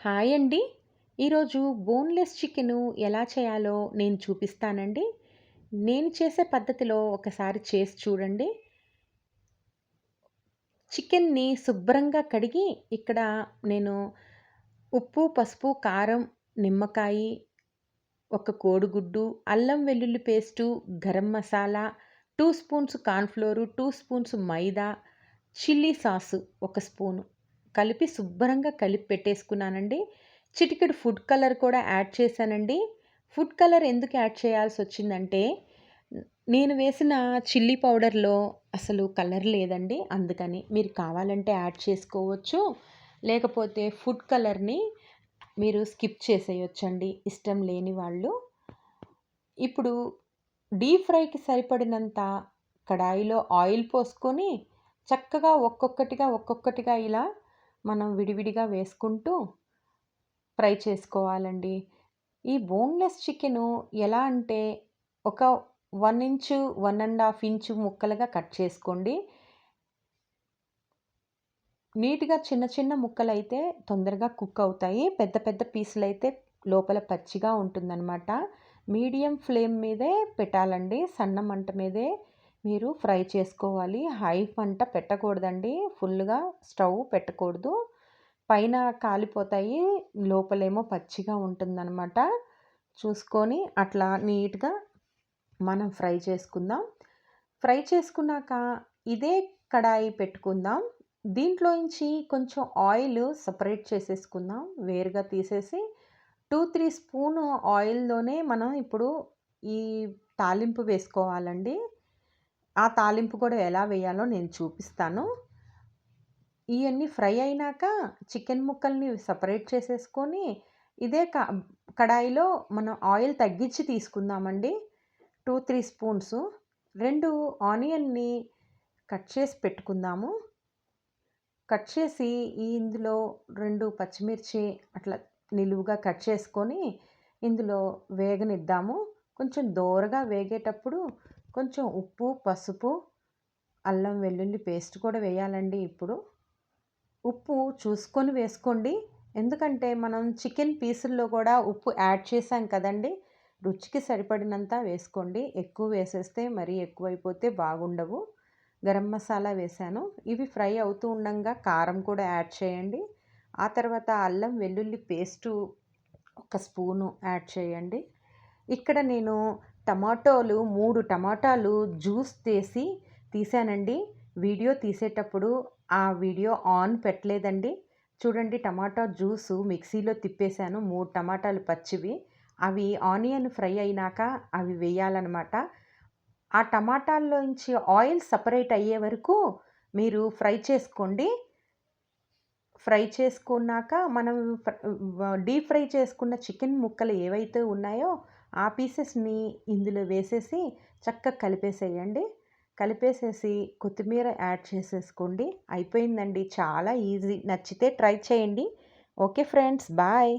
Hi అండి. ఈరోజు boneless chicken ఎలా చేయాలో నేను చూపిస్తానండి. నేను చేసే పద్ధతిలో ఒకసారి చేసి చూడండి. చికెన్ని శుభ్రంగా కడిగి ఇక్కడ నేను ఉప్పు పసుపు కారం నిమ్మకాయ ఒక కోడిగుడ్డు అల్లం వెల్లుల్లి paste garam masala two spoons cornflour two spoons maida chilli sauce ఒక స్పూను. కలిపి శుభ్రంగా కలిపి పెట్టేసుకున్నానండి. చిటికెడు ఫుడ్ కలర్ కూడా యాడ్ చేశానండి. ఫుడ్ కలర్ ఎందుకు యాడ్ చేయాల్సి వచ్చిందంటే నేను వేసిన చిల్లీ పౌడర్లో అసలు కలర్ లేదండి. అందుకని మీరు కావాలంటే యాడ్ చేసుకోవచ్చు. లేకపోతే ఫుడ్ కలర్ని మీరు స్కిప్ చేసేయొచ్చండి. ఇష్టం లేని వాళ్ళు. ఇప్పుడు డీప్ ఫ్రైకి సరిపడినంత కడాయిలో ఆయిల్ పోసుకొని చక్కగా ఒక్కొక్కటిగా ఒక్కొక్కటిగా ఇలా మనం విడివిడిగా వేసుకుంటూ ఫ్రై చేసుకోవాలండి. ఈ బోన్లెస్ చికెను ఎలా అంటే ఒక one inch one and half inch ముక్కలుగా కట్ చేసుకోండి. నీట్గా చిన్న చిన్న ముక్కలు అయితే తొందరగా కుక్ అవుతాయి. పెద్ద పెద్ద పీసులు అయితే లోపల పచ్చిగా ఉంటుందన్నమాట. మీడియం ఫ్లేమ్ మీదే పెట్టాలండి. సన్న మంట మీదే మీరు ఫ్రై చేసుకోవాలి. హై మంట పెట్టకూడదండి. ఫుల్గా స్టవ్ పెట్టకూడదు. పైన కాలిపోతాయి. లోపలేమో పచ్చిగా ఉంటుందన్నమాట. చూసుకొని అట్లా నీట్గా మనం ఫ్రై చేసుకుందాం. ఫ్రై చేసుకున్నాక ఇదే కడాయి పెట్టుకుందాం. దీంట్లోంచి కొంచెం ఆయిల్ సపరేట్ చేసేసుకుందాం. వేరుగా తీసేసి టూ త్రీ స్పూన్ ఆయిల్లోనే మనం ఇప్పుడు ఈ తాలింపు వేసుకోవాలండి. ఆ తాలింపు కూడా ఎలా వేయాలో నేను చూపిస్తాను. ఇవన్నీ ఫ్రై అయినాక చికెన్ ముక్కల్ని సపరేట్ చేసేసుకొని ఇదే కడాయిలో మనం ఆయిల్ తగ్గించి తీసుకుందామండి. Two three spoons. రెండు ఆనియన్ని కట్ చేసి పెట్టుకుందాము. కట్ చేసి ఇందులో రెండు పచ్చిమిర్చి అట్లా నిలువుగా కట్ చేసుకొని ఇందులో వేగనిద్దాము. కొంచెం దోరగా వేగేటప్పుడు కొంచెం ఉప్పు పసుపు అల్లం వెల్లుల్లి పేస్ట్ కూడా వేయాలండి ఇప్పుడు. ఉప్పు చూసుకొని వేసుకోండి. ఎందుకంటే మనం చికెన్ పీసుల్లో కూడా ఉప్పు యాడ్ చేసాం కదండి. రుచికి సరిపడినంత వేసుకోండి. ఎక్కువ వేసేస్తే మరీ ఎక్కువైపోతే బాగుండవు. గరం మసాలా వేసాను ఇవి ఫ్రై అవుతూ ఉండగా కారం కూడా యాడ్ చేయండి. ఆ తర్వాత అల్లం వెల్లుల్లి పేస్టు ఒక స్పూను యాడ్ చేయండి. ఇక్కడ నేను టమాటోలు మూడు టమాటాలు జ్యూస్ తీసి తీసానండి. వీడియో తీసేటప్పుడు ఆ వీడియో ఆన్ పెట్టలేదండి. చూడండి టమాటా జ్యూసు మిక్సీలో తిప్పేశాను. మూడు టమాటాలు పచ్చివి. అవి ఆనియన్ ఫ్రై అయినాక అవి వేయాలన్నమాట. ఆ టమాటాల్లోంచి ఆయిల్ సపరేట్ అయ్యే వరకు మీరు ఫ్రై చేసుకోండి. ఫ్రై చేసుకున్నాక మనం డీప్ ఫ్రై చేసుకున్న చికెన్ ముక్కలు ఏవైతే ఉన్నాయో ఆ పీసెస్ని ఇందులో వేసేసి చక్కగా కలిపేసేయండి. కలిపేసేసి కొత్తిమీర యాడ్ చేసేసుకోండి. అయిపోయిందండి. చాలా ఈజీ. నచ్చితే ట్రై చేయండి. Okay friends. బాయ్.